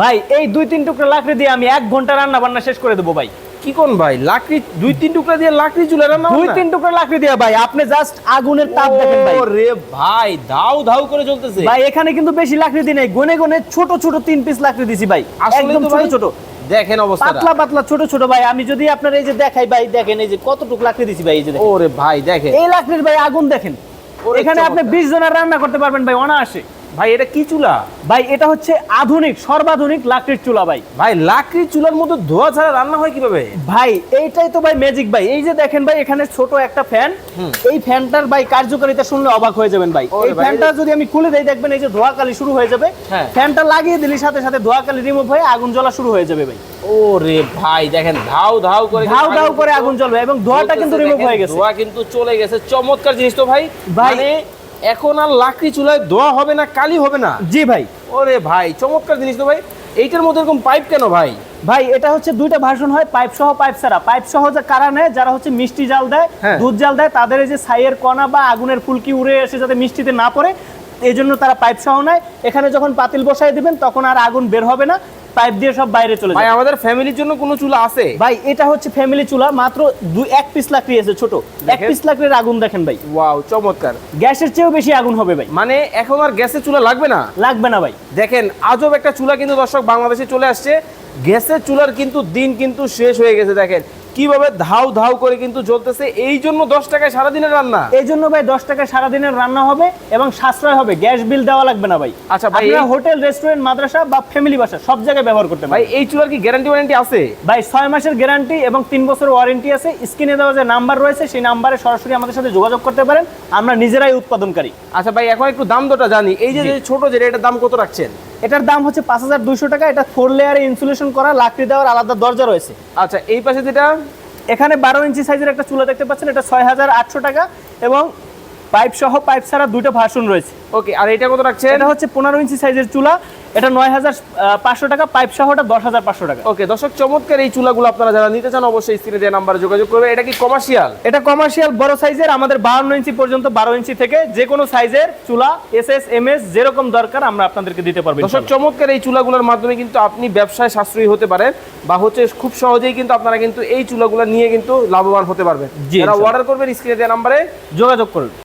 ভাই এই দুই তিন টুকরা লাকড়ি দিয়ে আমি এক ঘণ্টা রান্না বান্না শেষ করে দেবো ভাই। কি কোন ভাই? লাকড়ি দুই তিন টুকরা দিয়ে লাকড়ি চুলা রান্না দুই তিন টুকরা লাকড়ি দিয়ে ভাই আপনি জাস্ট আগুনের তাপ দেখেন ভাই। রে ভাই ধাউ ধাউ করে জ্বলতেছে ভাই এখানে কিন্তু বেশি লাকড়ি দিই নাই গনে গনে ছোট ছোট তিন পিস লাকড়ি দিছি ভাই একদম ছোট ছোট। দেখেন অবস্থাটা। পাতলা পাতলা ছোট ছোট ভাই আমি যদি আপনার এই যে দেখাই ভাই দেখেন এই যে কতটুকু লাকড়ি দিছি ভাই এই যে দেখেন। ওরে ভাই দেখেন। এই লাকড়ির ভাই আগুন দেখেন। এখানে আপনি চমৎকার। বিশ জনের রান্না করতে পারবেন ভাই অনায়াসে। ভাই এটা কি চুলা? ভাই এটা হচ্ছে আধুনিক সর্বাধুনিক লাকড়ির চুলা ভাই। ভাই লাকড়ি চুলার মধ্যে ধোয়া ছাড়া রান্না হয় কীভাবে? ভাই এইটাই তো ভাই ম্যাজিক ভাই। এই যে দেখেন ভাই এখানে ছোট একটা ফ্যান এই ফ্যানটার ভাই কার্যকারিতা শুনলে অবাক হয়ে যাবেন ভাই। এই ফ্যানটা যদি আমি খুলে দেই দেখবেন এই যে ধোঁয়াকালি শুরু হয়ে যাবে। ফ্যানটা লাগিয়ে দিলে সাথে সাথে ধোঁয়াকালি রিমুভ হয়ে আগুন জ্বলা শুরু হয়ে যাবে ভাই। ওরে ভাই দেখেন ধাউ ধাউ করে কিন্তু ধাউ করে আগুন জ্বলবে এবং ধোঁয়াটা কিন্তু রিমুভ হয়ে গেছে। ধোঁয়া কিন্তু চলে গেছে। চমৎকার জিনিস তো ভাই। ভাই- মানে এখন আর লাকড়ি চুলায় ধোয়া হবে না কালি হবে না। জি ভাই। ওরে ভাই চমৎকার জিনিস তো ভাই। এইটার মধ্যে এরকম পাইপ কেন ভাই? ভাই এটা হচ্ছে দুইটা ভার্সন হয় পাইপ সহ পাইপ ছাড়া। পাইপ সহ যে কারা নেয় যারা হচ্ছে মিষ্টি জাল দেয় হ্যাঁ। দুধ জাল দেয় তাদের এই যে ছাইয়ের কণা বা আগুনের ফুলকি উড়ে এসে যাতে মিষ্টিতে না পড়ে এই জন্য তারা পাইপ সহ নেয়। এখানে যখন পাতিল বসাই দিবেন তখন আর আগুন বের হবে না। পাইপ দিয়ে সব বাইরে চলে ভাই যায়। আমাদের ফ্যামিলির জন্য কোনো চুলা আছে? ভাই এটা হচ্ছে ফ্যামিলি চুলা মাত্র দুই এক পিস লাকড়ি আছে ছোট। এক পিস লাকড়ির আগুন দেখেন ভাই। ওয়াও চমৎকার। গ্যাসের চেয়েও বেশি আগুন হবে ভাই। মানে এখন আর গ্যাসের চুলা লাগবে না? লাগবে না ভাই। দেখেন আজব একটা চুলা কিন্তু দর্শক বাংলাদেশে চলে আসছে। গ্যাসের চুলার কিন্তু দিন কিন্তু শেষ হয়ে গেছে দেখেন। কীভাবে ধাউ ধাউ করে কিন্তু জ্বলতেছে? এই জন্য দশ টাকায় সারাদিনের রান্না? এই জন্য ভাই দশ টাকায় সারাদিনের রান্না হবে এবং সাশ্রয় হবে। গ্যাস বিল দেওয়া লাগবে না ভাই। আচ্ছা ভাই, হোটেল রেস্টুরেন্ট মাদ্রাসা বা ফ্যামিলি বাসা সব জায়গায় ব্যবহার করতে ভাই এই চুলার কি গ্যারান্টি ওয়ারেন্টি আছে? ভাই ছয় মাসের গ্যারান্টি এবং তিন বছরের ওয়ারেন্টি আছে। স্ক্রিনে দেওয়া যে নাম্বার রয়েছে সেই নাম্বারে সরাসরি আমাদের সাথে যোগাযোগ করতে পারেন। আমরা নিজেরাই উৎপাদনকারী। আচ্ছা ভাই এখন একটু দাম দরটা জানি। এই যে যে ছোট যেটা এটার দাম কত রাখছেন? এটার দাম হচ্ছে পাঁচ হাজার দুইশো টাকা। এটা ফোর লেয়ারে ইনসুলেশন করা লাকড়ি দেওয়ার আলাদা দরজা রয়েছে। আচ্ছা এই পাশে যেটা? এখানে বারো ইঞ্চি সাইজের একটা চুলা দেখতে পাচ্ছেন এটা ছয় হাজার আটশো টাকা এবং পাইপ সহ পাইপ ছাড়া দুইটা ভার্সন রয়েছে। ওকে আর এটা কত রাখছে এটা হচ্ছে পনেরো ইঞ্চি সাইজের চুলা এটা নয় হাজার পাঁচশো টাকা পাইপ সহ ওটা দশ হাজার পাঁচশো টাকা। ওকে দর্শক চমৎকার এই চুলাগুলো আপনারা যারা নিতে চান অবশ্যই স্ক্রিনে যে নাম্বারে যোগাযোগ করবে এটা কি কমার্শিয়াল এটা কমার্শিয়াল বড় সাইজের আমাদের বাহান্ন ইঞ্চি পর্যন্ত বারো ইঞ্চি থেকে যে কোনো সাইজের চুলা এস এস এম এস যেরকম দরকার আমরা আপনাদেরকে দিতে পারব দর্শক চমৎকার এই চুলাগুলোর মাধ্যমে কিন্তু আপনি ব্যবসায় সাশ্রয়ী হতে পারেন বা হচ্ছে খুব সহজেই কিন্তু আপনারা কিন্তু এই চুলাগুলো নিয়ে কিন্তু লাভবান হতে পারবেন। যারা অর্ডার করবেন স্ক্রিনে দেওয়া নাম্বারে যোগাযোগ করুন।